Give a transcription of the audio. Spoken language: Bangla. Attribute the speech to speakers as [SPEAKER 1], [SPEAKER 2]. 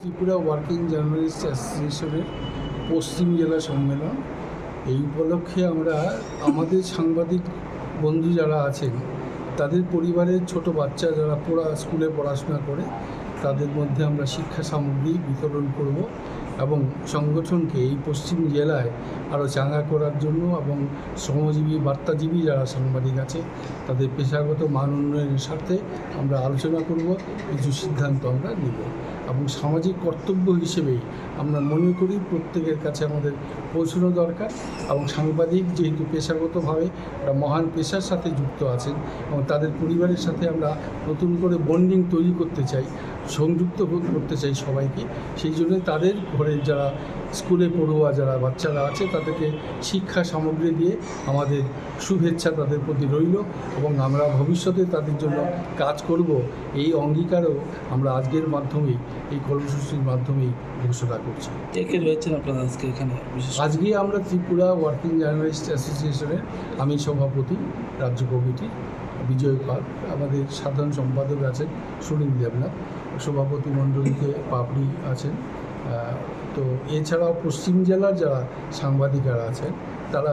[SPEAKER 1] ত্রিপুরা ওয়ার্কিং জার্নালিস্ট অ্যাসোসিয়েশনের পশ্চিম জেলা সম্মেলন। এই উপলক্ষে আমরা আমাদের সাংবাদিক বন্ধু যারা আছেন, তাদের পরিবারের ছোট বাচ্চা যারা পড়া স্কুলে পড়াশোনা করে তাদের মধ্যে আমরা শিক্ষা সামগ্রী বিতরণ করব এবং সংগঠনকে এই পশ্চিম জেলায় আরও চাঙ্গা করার জন্য এবং শ্রমজীবী, বার্তাজীবী যারা সাংবাদিক আছে, তাদের পেশাগত মান উন্নয়নের স্বার্থে আমরা আলোচনা করব, কিছু সিদ্ধান্ত আমরা নেব। এবং সামাজিক কর্তব্য হিসেবেই আমরা মনে করি প্রত্যেকের কাছে আমাদের পৌঁছানো দরকার এবং সাংবাদিক যেহেতু পেশাগতভাবে একটা মহান পেশার সাথে যুক্ত আছেন এবং তাদের পরিবারের সাথে আমরা নতুন করে বন্ডিং তৈরি করতে চাই সংযুক্ত করতে চাই সবাইকে সেই জন্য তাদের ঘরের যারা স্কুলে পড়ুয়া যারা বাচ্চারা আছে তাদেরকে শিক্ষা সামগ্রী দিয়ে আমাদের শুভেচ্ছা তাদের প্রতি রইল এবং আমরা ভবিষ্যতে তাদের জন্য কাজ করব। এই অঙ্গীকারও আমরা আজকের মাধ্যমেই এই কর্মসূচির মাধ্যমেই ঘোষণা করছি।
[SPEAKER 2] কে রয়েছেন আপনারা আজকে এখানে?
[SPEAKER 1] আজকে আমরা ত্রিপুরা ওয়ার্কিং জার্নালিস্ট অ্যাসোসিয়েশনের আমি সভাপতি রাজ্য কমিটি বিজয় পাল আমাদের সাধারণ সম্পাদক আছেন সুনীল দেবনাথ সভাপতি মণ্ডলীতে পাপড়ি আছেন তো এছাড়াও পশ্চিম জেলার যারা সাংবাদিকেরা আছেন তারা